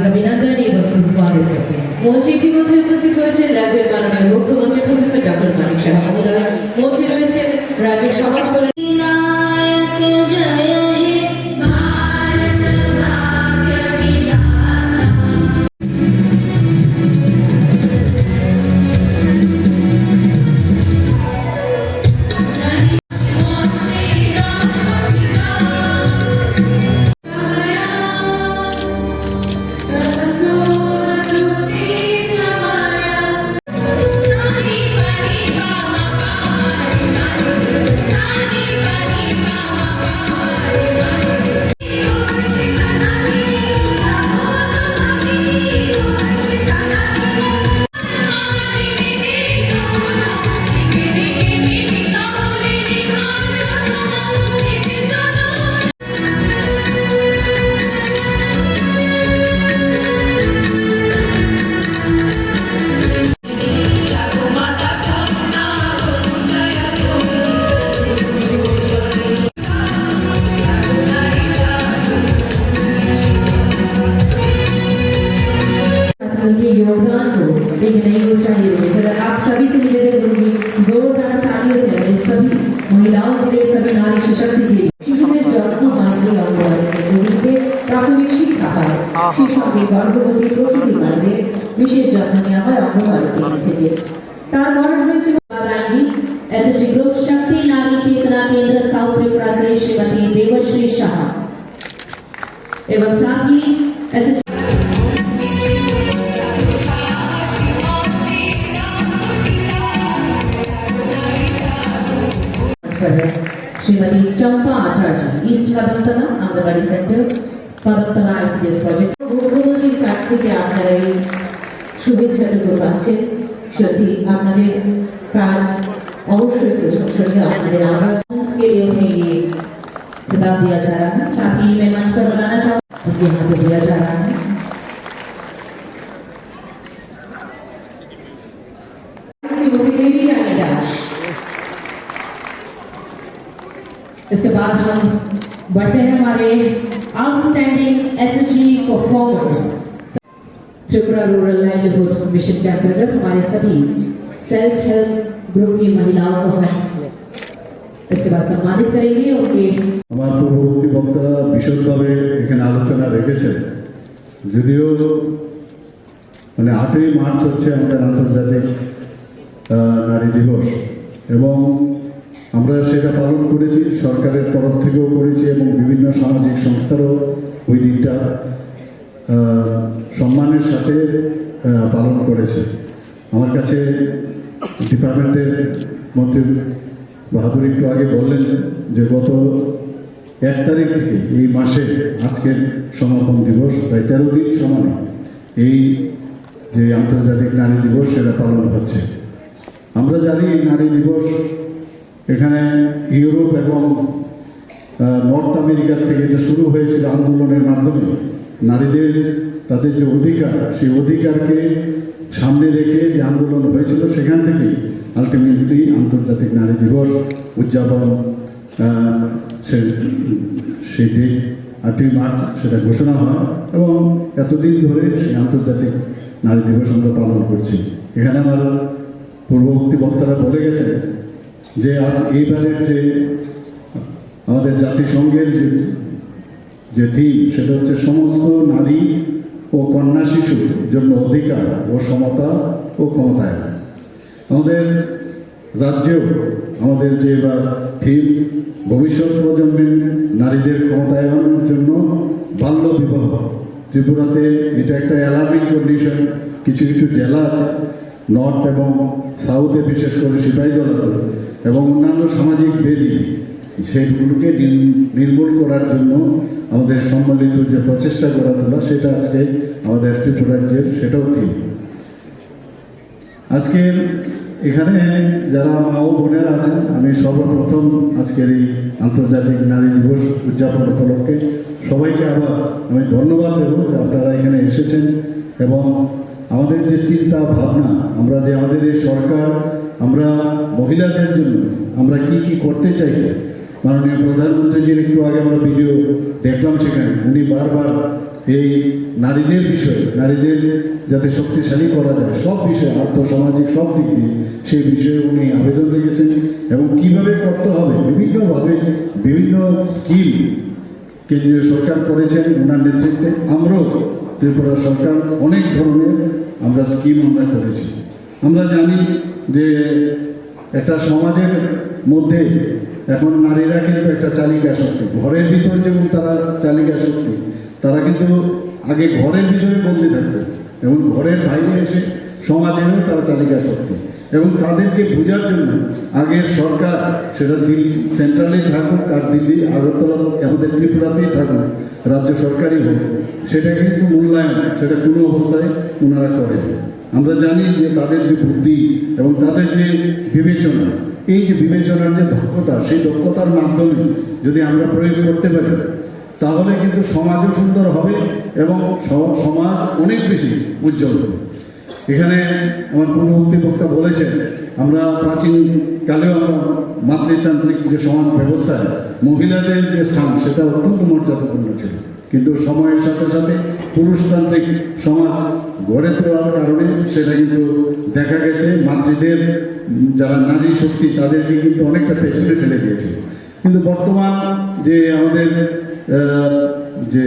হার্দিক অভিনন্দন উপস্থিত হয়েছেন রাজ্যের মাননীয় মুখ্যমন্ত্রী প্রফেসর ডক্টর মানিক সাহা মহোদয় মঞ্চে রয়েছেন রাজ্যের সমাজ को एक नई ऊंचाई देने चला आप सभी से निवेदन करूंगी जोरदार तालियों से अपने सभी महिलाओं के लिए सभी नारी सशक्ति के लिए শিশুদের যত্ন মাতৃ অঙ্গনওয়াড়িতে গরিবকে প্রাথমিক শিক্ষা পায় সেই সঙ্গে গর্ভবতী প্রসূতিকারীদের বিশেষ যত্ন নেওয়া হয় অঙ্গনওয়াড়ি কেন্দ্র থেকে তার মরণ হয়েছিল Shrimati Champa Acharya east Kadamtala anganwadi centre Kadamtala ICDS project মুখ্যমন্ত্রীর কাছ থেকে আপনারা এই শুভেচ্ছাটুকু পাচ্ছেন সত্যি আপনাদের কাজ অবশ্যই প্রশংসনীয় আপনাদের आवाज के लिए उन्हें ये खिताब दिया जा रहा है साथ ही मैं मंच पर बुलाना चाहूँ उनके यहाँ पे दिया जा रहा है श्रीमती देवी इसके बाद हम बढ़ते हैं हमारे outstanding SHG performers Tripura rural livelihood mission के अंतर्गत हमारे सभी सेल्फ हेल्प ग्रुप की महिलाओं को हम इसके बाद सम्मानित करेंगे उनके আমার পূর্ববর্তী বক্তারা বিশদভাবে এখানে আলোচনা রেখেছেন যদিও মানে আটই মার্চ হচ্ছে আমাদের আন্তর্জাতিক আহ, নারী দিবস এবং আমরা সেটা পালন করেছি, সরকারের তরফ থেকেও করেছি এবং বিভিন্ন সামাজিক সংস্থারও ওই দিনটা সম্মানের সাথে পালন করেছে। আমার কাছে ডিপার্টমেন্টের মন্ত্রী বাহাদুর একটু আগে বললেন যে গত এক তারিখ থেকে এই মাসে আজকের সমাপন দিবস, প্রায় তেরো দিন সমানে এই যে আন্তর্জাতিক নারী দিবস সেটা পালন হচ্ছে। আমরা জানি এই নারী দিবস এখানে ইউরোপ এবং নর্থ আমেরিকার থেকে এটা শুরু হয়েছিল আন্দোলনের মাধ্যমে, নারীদের তাদের যে অধিকার, সেই অধিকারকে সামনে রেখে যে আন্দোলন হয়েছিল, সেখান থেকেই আলটিমেটলি আন্তর্জাতিক নারী দিবস উদযাপন সে, সেই ডেট আটই মার্চ সেটা ঘোষণা হয় এবং এতদিন ধরে সেই আন্তর্জাতিক নারী দিবস আমরা পালন করছি। এখানে আমার পূর্ববর্তী বক্তারা বলে গেছেন যে আজ এইবারের যে আমাদের জাতিসংঘের যে যে থিম, সেটা হচ্ছে সমস্ত নারী ও কন্যা শিশুর জন্য অধিকার ও সমতা ও ক্ষমতায়ন। আমাদের রাজ্যেও আমাদের যে এবার থিম, ভবিষ্যৎ প্রজন্মের নারীদের ক্ষমতায়নের জন্য বাল্য বিবাহ। ত্রিপুরাতে এটা একটা অ্যালার্মিং কন্ডিশন কিছু কিছু জেলা আছে নর্থ এবং সাউথে বিশেষ করে সিপাহী জলাতল এবং অন্যান্য সামাজিক বেদি সেগুলোকে নির- নির্মূল করার জন্য আমাদের সম্মিলিত যে প্রচেষ্টা করা তোলা, সেটা আজকে আমাদের ত্রিপুরা রাজ্যের সেটাও ঠিক। আজকের এখানে যারা মা ও বোনেরা আছেন, আমি সর্বপ্রথম আজকের এই আন্তর্জাতিক নারী দিবস উদযাপন উপলক্ষে সবাইকে আবার আমি ধন্যবাদ দেব যে আপনারা এখানে এসেছেন এবং আমাদের যে চিন্তা, ভাবনা, আমরা যে আমাদের এই সরকার, আমরা মহিলাদের জন্য আমরা কি কি করতে চাইছি? মাননীয় প্রধানমন্ত্রীজির একটু আগে আমরা ভিডিও দেখলাম সেখানে। উনি বারবার এই নারীদের বিষয়ে, নারীদের যাতে শক্তিশালী করা যায়, সব বিষয়ে আর্থসামাজিক সব দিক দিয়ে সেই বিষয়ে উনি আবেদন রেখেছেন এবং কীভাবে করতে হবে? বিভিন্নভাবে বিভিন্ন স্কিম কেন্দ্রীয় সরকার করেছেন ওনার নেতৃত্বে। আমরাও ত্রিপুরা সরকার অনেক ধরনের আমরা স্কিম আমরা করেছি। আমরা জানি যে একটা সমাজের মধ্যে এখন নারীরা কিন্তু একটা চালিকা শক্তি। ঘরের ভিতর যেমন তারা চালিকা শক্তি, তারা কিন্তু আগে ঘরের ভিতরে বন্দি থাকতো এবং ঘরের বাইরে এসে সমাজেরও তারা চালিকা শক্তি। এবং তাদেরকে বোঝার জন্য আগের সরকার সেটা দিল্লি সেন্ট্রালেই থাকুক আর দিল্লি আগরতলা আমাদের ত্রিপুরাতেই থাকুক, রাজ্য সরকারই হোক, সেটা কিন্তু মূল্যায়ন, সেটা কোনো অবস্থায় ওনারা করে আমরা জানি যে তাদের যে বুদ্ধি এবং তাদের যে বিবেচনা, এই যে বিবেচনার যে দক্ষতা, সেই দক্ষতার মাধ্যমে যদি আমরা প্রয়োগ করতে পারি, তাহলে কিন্তু সমাজও সুন্দর হবে এবং সমাজ অনেক বেশি উজ্জ্বল হবে। এখানে আমার পূর্ববর্তী বক্তা বলেছেন, আমরা প্রাচীন কালেও আমরা মাতৃতান্ত্রিক যে সমাজ ব্যবস্থায় মহিলাদের যে স্থান, সেটা অত্যন্ত মর্যাদাপূর্ণ ছিল। কিন্তু সময়ের সাথে সাথে পুরুষতান্ত্রিক সমাজ গড়ে তোলার কারণে সেটা কিন্তু দেখা গেছে, মাতৃদের, যারা নারী শক্তি, তাদেরকে কিন্তু অনেকটা পেছনে ফেলে দিয়েছে কিন্তু বর্তমান যে আমাদের যে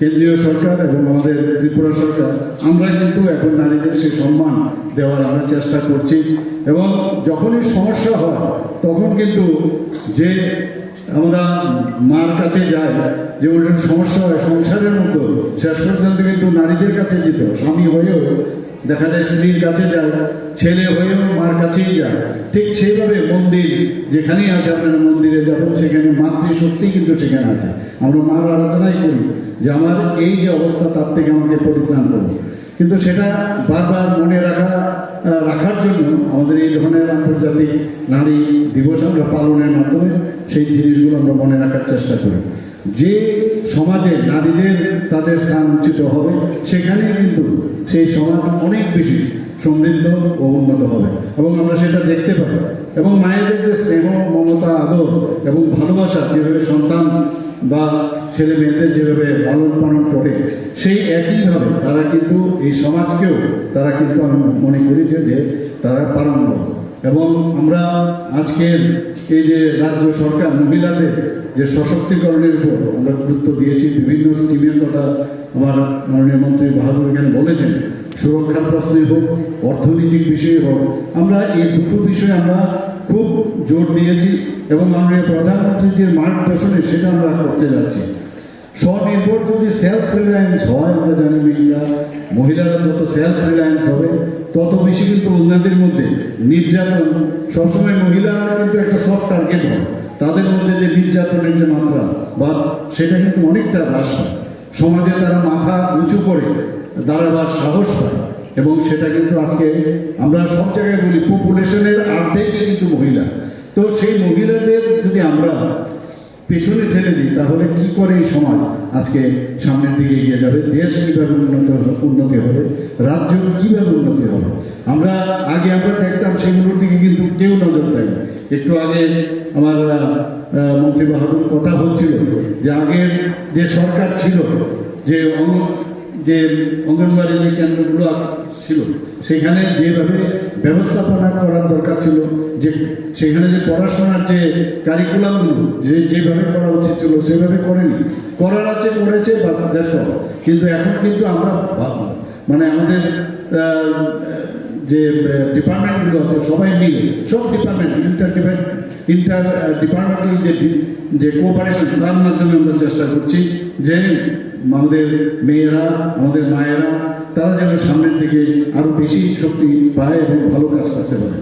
কেন্দ্রীয় সরকার এবং আমাদের ত্রিপুরা সরকার, আমরা কিন্তু এখন নারীদের সেই সম্মান দেওয়ার আমরা চেষ্টা করছি। এবং যখনই সমস্যা হয়, তখন কিন্তু যে আমরা মার কাছে যাই, যে সমস্যা হয়, সংসারের মতো, শেষ পর্যন্ত কিন্তু নারীদের কাছে যেত, স্বামী হয়েও দেখা যায় স্ত্রীর কাছে যায় ছেলে হয়েও মার কাছেই যায় ঠিক সেইভাবে মন্দির যেখানেই আছে আপনারা মন্দিরে যাবেন সেখানে মাতৃ মাতৃশক্তি কিন্তু সেখানে আছে। আমরা মার আরাধনাই করি, যে আমার এই যে অবস্থা, তার থেকে আমাকে পরিত্রাণ করব কিন্তু সেটা বারবার মনে রাখা রাখার জন্য আমাদের এই ধরনের আন্তর্জাতিক নারী দিবস আমরা পালনের মাধ্যমে সেই জিনিসগুলো আমরা মনে রাখার চেষ্টা করি। যে সমাজে নারীদের তাদের স্থান উচিত হবে, সেখানে কিন্তু সেই সমাজ অনেক বেশি সমৃদ্ধ ও উন্নত হবে। এবং আমরা সেটা দেখতে পাই এবং মায়েদের যে স্নেহ, মমতা, আদর এবং ভালোবাসা যেভাবে সন্তান বা ছেলে মেয়েদের যেভাবে লালন পালন করে, সেই একইভাবে তারা কিন্তু এই সমাজকেও তারা কিন্তু আমি মনে করি যে যে তারা পালন করে এবং আমরা আজকের এই যে রাজ্য সরকার মহিলাদের যে সশক্তিকরণের উপর আমরা গুরুত্ব দিয়েছি, বিভিন্ন স্কিমের কথা আমার মাননীয় মন্ত্রী বাহাদুর এখানে বলেছেন সুরক্ষার প্রশ্নে হোক, অর্থনৈতিক বিষয়ে হোক, আমরা এই দুটো বিষয়ে আমরা খুব জোর দিয়েছি এবং মাননীয় প্রধানমন্ত্রীর যে মার্গদর্শনে সেটা আমরা করতে যাচ্ছি। স্বনির্ভর যদি সেলফ রিলায়েন্স হয়, আমরা জানি মহিলারা যত সেলফ রিলায়েন্স হবে তত বেশি কিন্তু উন্নতির মধ্যে নির্যাতন, সবসময় মহিলারা কিন্তু একটা সফট টার্গেট হয়। তাদের মধ্যে যে নির্যাতনের যে মাত্রা, বা সেটা কিন্তু অনেকটা হ্রাস সমাজে তারা মাথা উঁচু করে দাঁড়াবার সাহস পায় এবং সেটা কিন্তু আজকে আমরা সব জায়গায় বলি পপুলেশনের অর্ধেকই কিন্তু মহিলা। তো সেই মহিলাদের যদি আমরা পেছনে ঠেলে দিই, তাহলে কি করে এই সমাজ আজকে সামনের দিকে এগিয়ে যাবে? দেশ কীভাবে উন্নত উন্নতি হবে? রাজ্য কীভাবে উন্নতি হবে? আমরা আগে আমরা দেখতাম সেগুলোর দিকে কিন্তু কেউ নজর দেয় একটু আগে আমার মন্ত্রী বাহাদুর কথা হচ্ছিল যে আগের যে সরকার ছিল, যে যে অঙ্গনবাড়ি যে কেন্দ্রগুলো ছিল, সেখানে যেভাবে ব্যবস্থাপনা করার দরকার ছিল, যে সেখানে যে পড়াশোনার যে কারিকুলামগুলো যে যেভাবে করা উচিত ছিল, সেভাবে করেনি। করার আছে, করেছে দ্যাটস অল কিন্তু এখন কিন্তু আমরা মানে আমাদের যে ডিপার্টমেন্টগুলো আছে, সবাই মিলে, সব ডিপার্টমেন্ট ইন্টার ইন্টার ডিপার্টমেন্টাল যে যে কোঅপারেশন তার মাধ্যমে আমরা চেষ্টা করছি যে আমাদের মেয়েরা, আমাদের মায়েরা, তারা যেন সামনের দিকে আরও বেশি শক্তি পায় এবং ভালো কাজ করতে পারে।